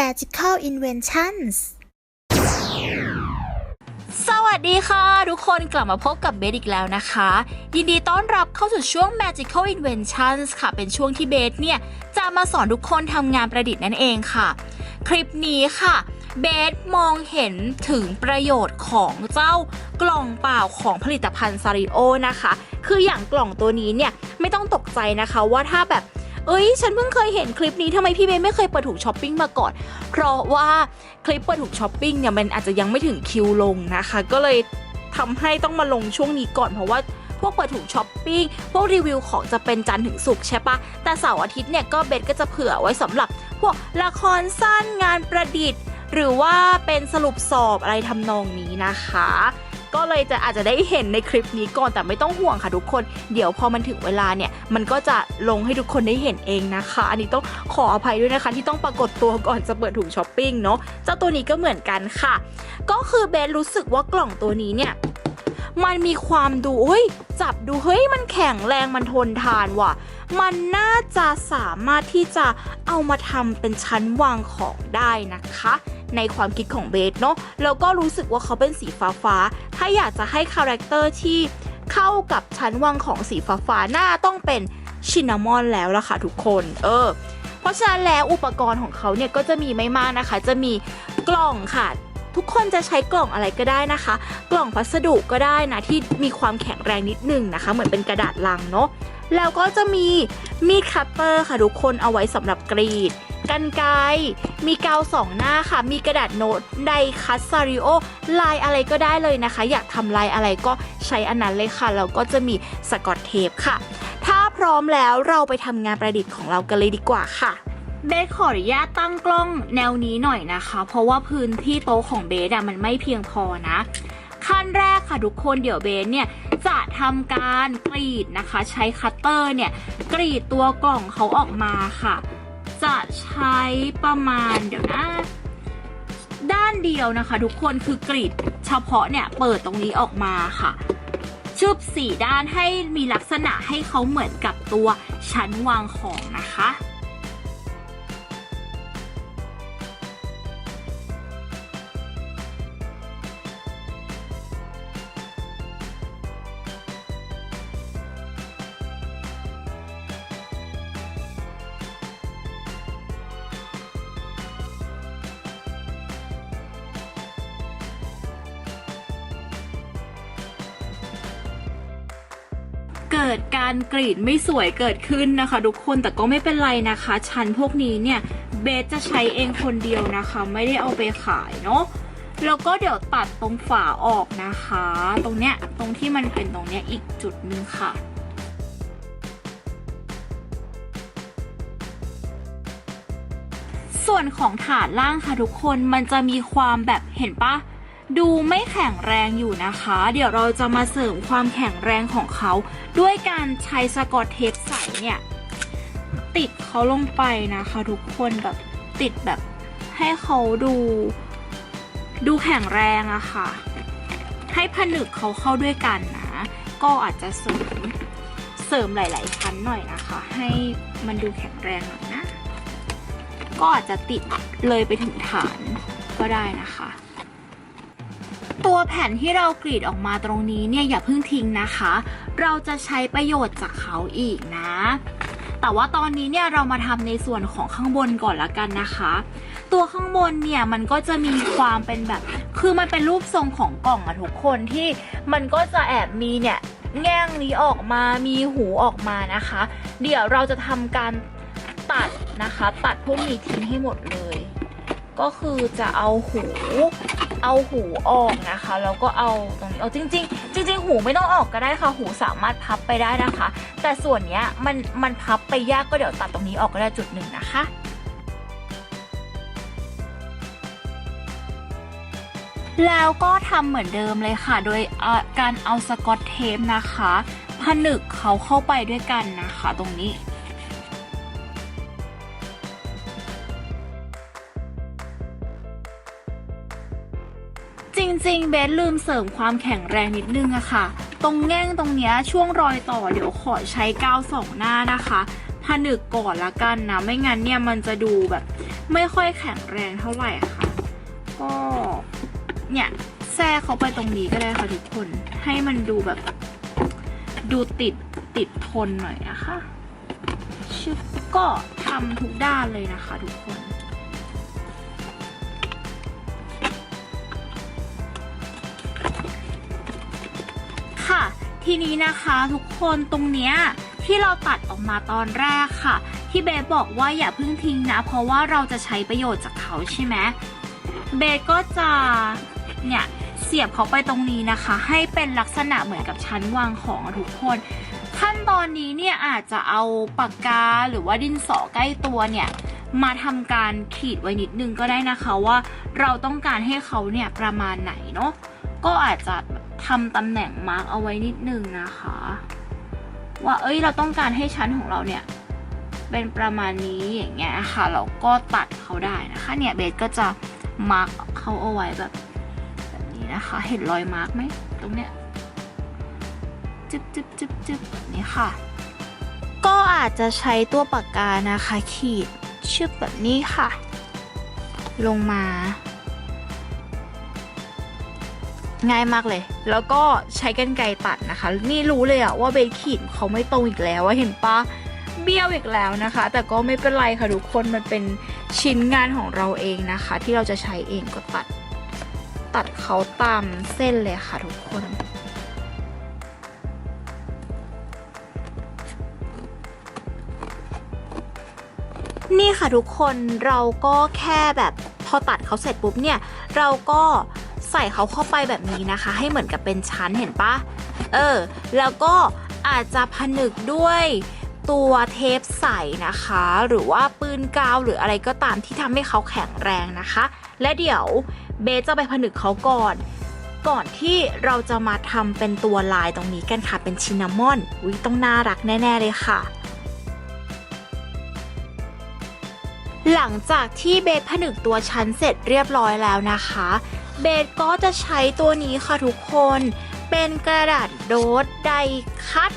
Magical Inventions สวัสดีค่ะ ทุกคนกลับมาพบกับเบสอีกแล้วนะคะ ยินดีต้อนรับเข้าสู่ช่วง Magical Inventions ค่ะ เป็นช่วงที่เบสเนี่ย จะมาสอนทุกคนทำงานประดิษฐ์นั่นเองค่ะ คลิปนี้ค่ะเบสมองเห็นถึงประโยชน์ของเจ้ากล่องเปล่าของผลิตภัณฑ์ซาริโอนะคะ คืออย่างกล่องตัวนี้เนี่ย ไม่ต้องตกใจนะคะว่าถ้าแบบ เอ้ย ฉันเพิ่งเคยเห็นคลิปนี้ทำไมพี่เบสไม่เคยเปิดถูกช้อปปิ้งมาก่อน เพราะว่าคลิปเปิดถูกช้อปปิ้งเนี่ยมันอาจจะยังไม่ถึงคิวลงนะคะ ก็เลยทำให้ต้องมาลงช่วงนี้ก่อนเพราะว่าพวกเปิดถูกช้อปปิ้ง พวกรีวิวของจะเป็นจันทร์ถึงศุกร์ใช่ปะ แต่เสาร์อาทิตย์เนี่ยก็เบสก็จะเผื่อไว้สำหรับ พวกละครสั้นงานประดิษฐ์ หรือว่าเป็นสรุปสอบอะไรทำนองนี้นะคะ ก็เลยจะอาจจะได้เห็นในคลิปนี้ก่อนแต่ไม่ต้องห่วงค่ะทุกคน เดี๋ยวพอมันถึงเวลาเนี่ย มันก็จะลงให้ทุกคนได้เห็นเองนะคะ อันนี้ต้องขออภัยด้วยนะคะ ที่ต้องปรากฏตัวก่อนจะเปิดถุงช้อปปิ้งเนาะเจ้าตัวนี้ก็เหมือนกันค่ะ ก็คือเบนรู้สึกว่ากล่องตัวนี้เนี่ย มันมีความดูเฮ้ยจับดูเฮ้ยมันแข็งแรงมันทนทานว่ะ มันน่าจะสามารถที่จะเอามาทำเป็นชั้นวางของได้นะคะ ในความคิดของเบสเนาะแล้วก็รู้สึกว่าเขาเป็นสีฟ้าฟ้าๆถ้าอยากจะให้คาแรคเตอร์ที่เข้ากับชั้นวางของสีฟ้าฟ้าๆหน้าต้องเป็นชินนามอนแล้วล่ะค่ะทุกคน เออ เพราะฉะนั้นแล้วอุปกรณ์ของเขาเนี่ยก็จะมีไม่มากนะคะ จะมีกล่องค่ะ ทุกคนจะใช้กล่องอะไรก็ได้นะคะ กล่องพัสดุก็ได้นะที่มีความแข็งแรงนิดนึงนะคะ เหมือนเป็นกระดาษลังเนาะแล้วก็จะมีมีดคัตเตอร์ค่ะทุกคนเอาไว้สำหรับกรีดกันไกมีกาวสองหน้าค่ะ มีกระดาษโน้ตไดคัสซาริโอลายอะไรก็ได้เลยนะคะ อยากทำลายอะไรก็ใช้อันนั้นเลยค่ะ แล้วก็จะมีสกอตเทปค่ะ ถ้าพร้อมแล้วเราไปทำงานประดิษฐ์ของเรากันเลยดีกว่าค่ะ เบสขออนุญาตตั้งกล้องแนวนี้หน่อยนะคะ เพราะว่าพื้นที่โต๊ะของเบสอะมันไม่เพียงพอนะขั้นแรกค่ะทุกคนเดี๋ยวเบสเนี่ยจะทำการกรีดนะคะ ใช้คัตเตอร์เนี่ยกรีดตัวกล่องเขาออกมาค่ะ จะใช้ประมาณเดี๋ยวนะด้านเดียวนะคะ ทุกคนคือกรีดเฉพาะเนี่ยเปิดตรงนี้ออกมาค่ะชึบสีด้านให้มีลักษณะให้เขาเหมือนกับตัวชั้นวางของนะคะ กิดการกรีดไม่สวยเกิดขึ้นนะคะ ทุกคนแต่ก็ไม่เป็นไรนะคะ ชั้นพวกนี้เนี่ยเบสจะใช้เองคนเดียวนะคะ ไม่ได้เอาไปขายเนาะแล้วก็เดี๋ยวตัดตรงฝาออกนะคะ ตรงเนี้ยตรงที่มันเป็นตรงเนี้ยอีกจุดหนึ่งค่ะส่วนของฐานล่างค่ะทุกคนมันจะมีความแบบเห็นปะ ดูไม่แข็งแรงอยู่นะคะ เดี๋ยวเราจะมาเสริมความแข็งแรงของเขา ด้วยการใช้สกอตเทปใสเนี่ย ติดเขาลงไปนะคะ ทุกคนแบบติดแบบให้เขาดู ดูแข็งแรงอะค่ะ ให้ผนึกเขาเข้าด้วยกันนะ ก็อาจจะเสริมเสริมหลาย ๆ ชั้นหน่อยนะคะ ให้มันดูแข็งแรงหน่อยนะ ก็อาจจะติดเลยไปถึงฐานก็ได้นะคะ ตัวแผ่นที่เรากรีดออกมาตรงนี้เนี่ยอย่าเพิ่งทิ้งนะคะ เราจะใช้ประโยชน์จากเขาอีกนะ แต่ว่าตอนนี้เนี่ยเรามาทำในส่วนของข้างบนก่อนละกันนะคะ ตัวข้างบนเนี่ยมันก็จะมีความเป็นแบบ คือมันเป็นรูปทรงของกล่องอะทุกคนที่มันก็จะแอบมีเนี่ยแง่งนี้ออกมามีหูออกมานะคะ เดี๋ยวเราจะทำการตัดนะคะ ตัดพวกนี้ทิ้งให้หมดเลย ก็คือจะเอาหูเอาหูออกนะคะแล้วก็เอาตรงนี้เอาจริง ๆ จริง ๆ หูไม่ต้องออกก็ได้ค่ะ หูสามารถพับไปได้นะคะ แต่ส่วนเนี้ยมันมันพับไปยากก็เดี๋ยวตัดตรงนี้ออกก็ได้จุดหนึ่งนะคะแล้วก็ทำเหมือนเดิมเลยค่ะ โดยการเอาสกอตเทปนะคะ ผนึกเขาเข้าไปด้วยกันนะคะ ตรงนี้ ริงๆ เบสลืมเสริมความแข็งแรงนิดนึงอะค่ะ ตรงแง่งตรงเนี้ยช่วงรอยต่อเดี๋ยวขอใช้กาวสองหน้านะคะผนึกก่อนละกันนะ ไม่งั้นเนี่ยมันจะดูแบบ ไม่ค่อยแข็งแรงเท่าไหร่อะค่ะ ก็เนี่ยแทรกเขาไปตรงนี้ก็ได้ค่ะทุกคน ให้มันดูแบบ ดูติดติดทนหน่อยนะคะชึบก็ทำทุกด้านเลยนะคะทุกคน ทีนี้นะคะทุกคนตรงเนี้ยที่เราตัดออกมาตอนแรกค่ะ ที่เบสบอกว่าอย่าเพิ่งทิ้งนะ เพราะว่าเราจะใช้ประโยชน์จากเขาใช่ไหมเบสก็จะเนี่ยเสียบเขาไปตรงนี้นะคะ ให้เป็นลักษณะเหมือนกับชั้นวางของทุกคน ขั้นตอนนี้เนี่ยอาจจะเอาปากกาหรือว่าดินสอใกล้ตัวเนี่ยมาทำการขีดไว้นิดนึงก็ได้นะคะว่า เราต้องการให้เขาเนี่ยประมาณไหนเนาะก็อาจจะ ทำตำแหน่งมาร์กเอาไว้นิดนึงนะคะ ว่าเอ้ยเราต้องการให้ชั้นของเราเนี่ยเป็นประมาณนี้อย่างเงี้ยค่ะ เราก็ตัดเขาได้นะคะเนี่ยเบสก็จะมาร์กเขาเอาไว้แบบแบบนี้นะคะ เห็นรอยมาร์กไหมตรงเนี้ยจึ๊บจึ๊บจึ๊บจึ๊บแบบนี้ค่ะ ก็อาจจะใช้ตัวปากกานะคะ ขีดชึบแบบนี้ค่ะ ลงมา ง่ายมากเลย แล้วก็ใช้กันไกรตัดนะคะ นี่รู้เลยอะว่าเบสขีดเขาไม่ตรงอีกแล้วว่าเห็นปะเบี้ยวอีกแล้วนะคะ แต่ก็ไม่เป็นไรค่ะทุกคนมันเป็นชิ้นงานของเราเองนะคะ ที่เราจะใช้เองก็ตัด ตัดเขาตามเส้นเลยค่ะทุกคนนี่ค่ะทุกคนเราก็แค่แบบพอตัดเขาเสร็จปุ๊บเนี่ย เราก็ ใส่เขาเข้าไปแบบนี้นะคะ ให้เหมือนกับเป็นชั้นเห็นปะเออ แล้วก็อาจจะผนึกด้วยตัวเทปใสนะคะ หรือว่าปืนกาวหรืออะไรก็ตามที่ทำให้เขาแข็งแรงนะคะ และเดี๋ยวเบสจะไปผนึกเขาก่อน ก่อนที่เราจะมาทำเป็นตัวลายตรงนี้กันค่ะ เป็นชินนามอนอุ้ยต้องน่ารักแน่ ๆ เลยค่ะ หลังจากที่เบสผนึกตัวชั้นเสร็จเรียบร้อยแล้วนะคะ เบสก็จะใช้ตัวนี้ค่ะทุกคน เป็นกระดาษโดดไดคัต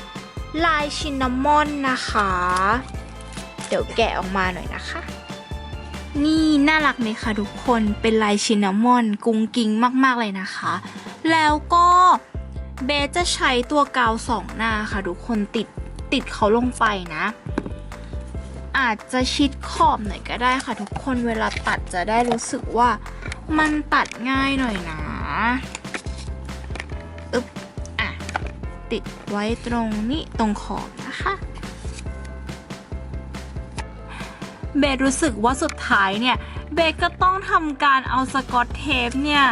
ลายชินนามอนนะคะ เดี๋ยวแกะออกมาหน่อยนะคะ นี่น่ารักไหมคะทุกคนเป็นลายชินนามอนกุ้งกิ้งมาก ๆ เลยนะคะ แล้วก็เบสจะใช้ตัวกาวสองหน้าค่ะทุกคนติดติดเขาลงไปนะ อาจจะชิดขอบหน่อยก็ได้ค่ะทุกคนเวลาตัดจะได้รู้สึกว่า มันตัดง่ายหน่อยนะอึ๊บอะ ติดไว้ตรงนี้ตรงขอบนะคะเบสรู้สึกว่าสุดท้ายเนี่ย เบสก็ต้องทำการเอาสกอตเทปเนี่ย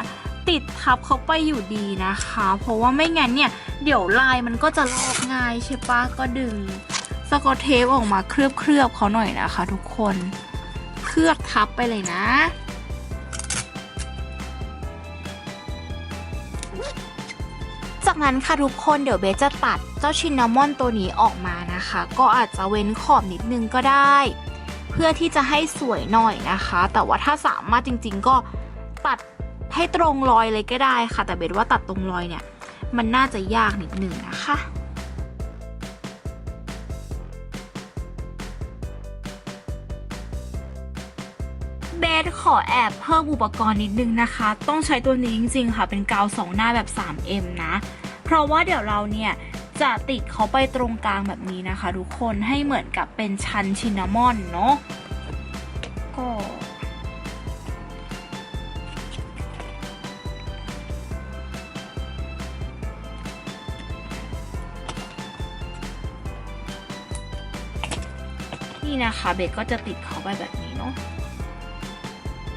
ติดทับเขาไปอยู่ดีนะคะ เพราะว่าไม่งั้นเนี่ย เดี๋ยวลายมันก็จะลอกง่ายใช่ปะก็ดึงสกอตเทปออกมาเคลือบเคลือบๆเขาหน่อยนะคะทุกคน เคลือบทับไปเลยนะ จากนั้นค่ะทุกคนเดี๋ยวเบสจะตัดเจ้าชินนามอนตัวนี้ออกมานะคะ ก็อาจจะเว้นขอบนิดนึงก็ได้ เพื่อที่จะให้สวยหน่อยนะคะ แต่ว่าถ้าสามารถจริง ๆ ก็ตัดให้ตรงรอยเลยก็ได้ค่ะ แต่เบสว่าตัดตรงรอยเนี่ย มันน่าจะยากนิดนึงนะคะเบสขอแอบเพิ่มอุปกรณ์นิดนึงนะคะ ต้องใช้ตัวนี้จริงๆค่ะ เป็นกาวสองหน้าแบบ 3M นะ เพราะว่าเดี๋ยวเราเนี่ยจะติดเขาไปตรงกลางแบบนี้นะคะ ทุกคนให้เหมือนกับเป็นชั้นชินนามอนเนาะก็นี่นะคะเบสก็จะติดเขาไปแบบนี้เนาะ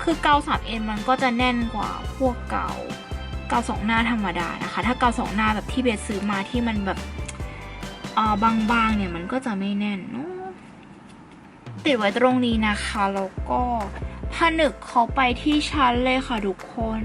คือเกา 3M มันก็จะแน่นกว่าพวกเกาเกาสองหน้าธรรมดานะคะ ถ้าเกาสองหน้าแบบที่เบสซื้อมาที่มันแบบเอ่อบางๆเนี่ยมันก็จะไม่แน่นติดไว้ตรงนี้นะคะแล้วก็ผนึกเขาไปที่ชั้นเลยค่ะทุกคน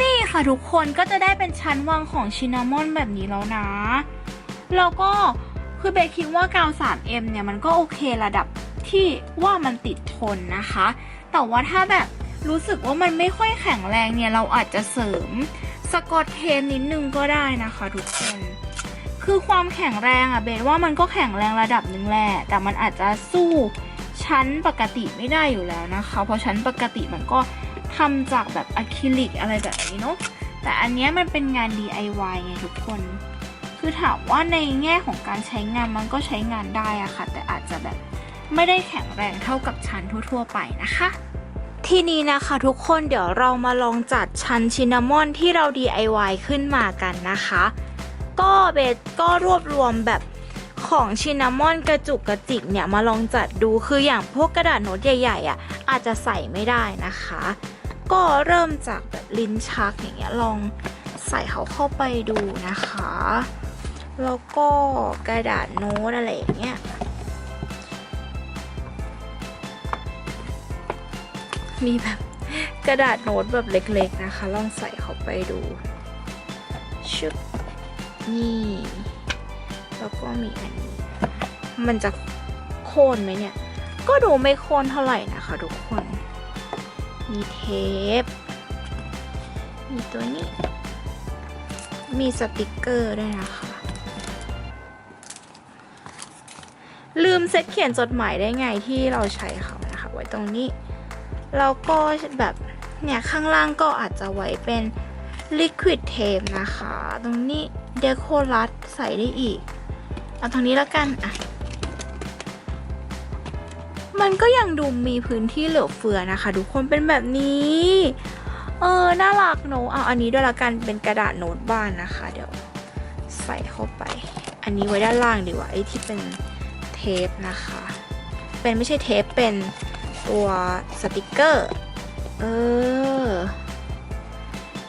นี่ค่ะทุกคนก็จะได้เป็นชั้นวางของชินามอนแบบนี้แล้วนะ แล้วก็ คือเบคิดว่ากาว 3M เนี่ยมันก็โอเคระดับที่ว่ามันติดทนนะคะ แต่ว่าถ้าแบบรู้สึกว่ามันไม่ค่อยแข็งแรงเนี่ยเราอาจจะเสริมสกอตเทนนิดนึงก็ได้นะคะทุกคน คือความแข็งแรงอะเบนว่ามันก็แข็งแรงระดับหนึ่งแหละ แต่มันอาจจะสู้ชั้นปกติไม่ได้อยู่แล้วนะคะ เพราะชั้นปกติมันก็ทำจากแบบอะคริลิกอะไรแบบนี้เนาะ แต่อันนี้มันเป็นงาน DIY ไงทุกคน คือถามว่าในแง่ของการใช้งานมันก็ใช้งานได้อะค่ะ แต่อาจจะแบบไม่ได้แข็งแรงเท่ากับชั้นทั่ว ๆ ไปนะคะ ทีนี้นะคะทุกคนเดี๋ยวเรามาลองจัดชั้นชินนามอนที่เรา DIY ขึ้นมากันนะคะ ก็เบสก็รวบรวมแบบของชินนามอนกระจุกกระจิกเนี่ยมาลองจัดดูคืออย่างพวกกระดาษโน้ตใหญ่ๆอะอาจจะใส่ไม่ได้นะคะ ก็เริ่มจากแบบลิ้นชักอย่างเงี้ยลองใส่เขาเข้าไปดูนะคะ แล้วก็กระดาษโน้ตอะไรอย่างเงี้ยมีแบบกระดาษโน้ตแบบเล็กๆนะคะ ลองใส่เข้าไปดูชุบนี่ แล้วก็มีอันนี้ มันจะโค่นไหมเนี่ย ก็ดูไม่โค่นเท่าไหร่นะคะทุกคน มีเทป มีตัวนี้ มีสติกเกอร์ด้วยนะคะ มเซตเขียนจดหมายได้ไงที่เราใช้เขานะคะไว้ตรงนี้แล้วก็แบบเนี่ยข้างล่างก็อาจจะไว้เป็น liquid tape นะคะ ตรงนี้เดโครัสใส่ได้อีก เอาตรงนี้แล้วกันอะมันก็ยังดูมีพื้นที่เหลือเฟือนะคะ ทุกคนเป็นแบบนี้ เออ น่ารักเนเอาอันนี้ด้วยละกันเป็นกระดาษโน้ตบ้านนะคะ เดี๋ยวใส่เข้าไป อันนี้ไว้ด้านล่างดีกว่าไอ้ที่เป็น ปนะคะ เป็นไม่ใช่เทปเป็นตัวสติกเกอร์ เออ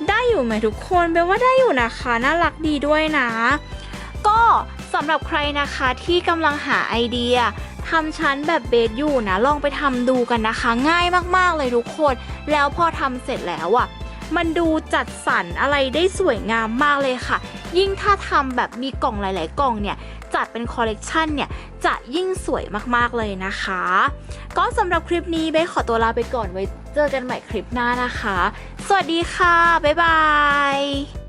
ได้อยู่ไหมทุกคนแปลว่าได้อยู่นะคะ น่ารักดีด้วยนะ ก็สำหรับใครนะคะที่กำลังหาไอเดียทำชั้นแบบเบสอยู่นะ ลองไปทำดูกันนะคะ ง่ายมากๆเลยทุกคน แล้วพอทำเสร็จแล้วอะ่ะ มันดูจัดสรรอะไรได้สวยงามมากเลยค่ะ ยิ่งถ้าทำแบบมีกล่องหลาย ๆ กล่องเนี่ยจัดเป็นคอลเลกชันเนี่ยจะยิ่งสวยมากๆเลยนะคะ ก็สำหรับคลิปนี้เบสขอตัวลาไปก่อนไว้เจอกันใหม่คลิปหน้านะคะ สวัสดีค่ะ บ๊ายบาย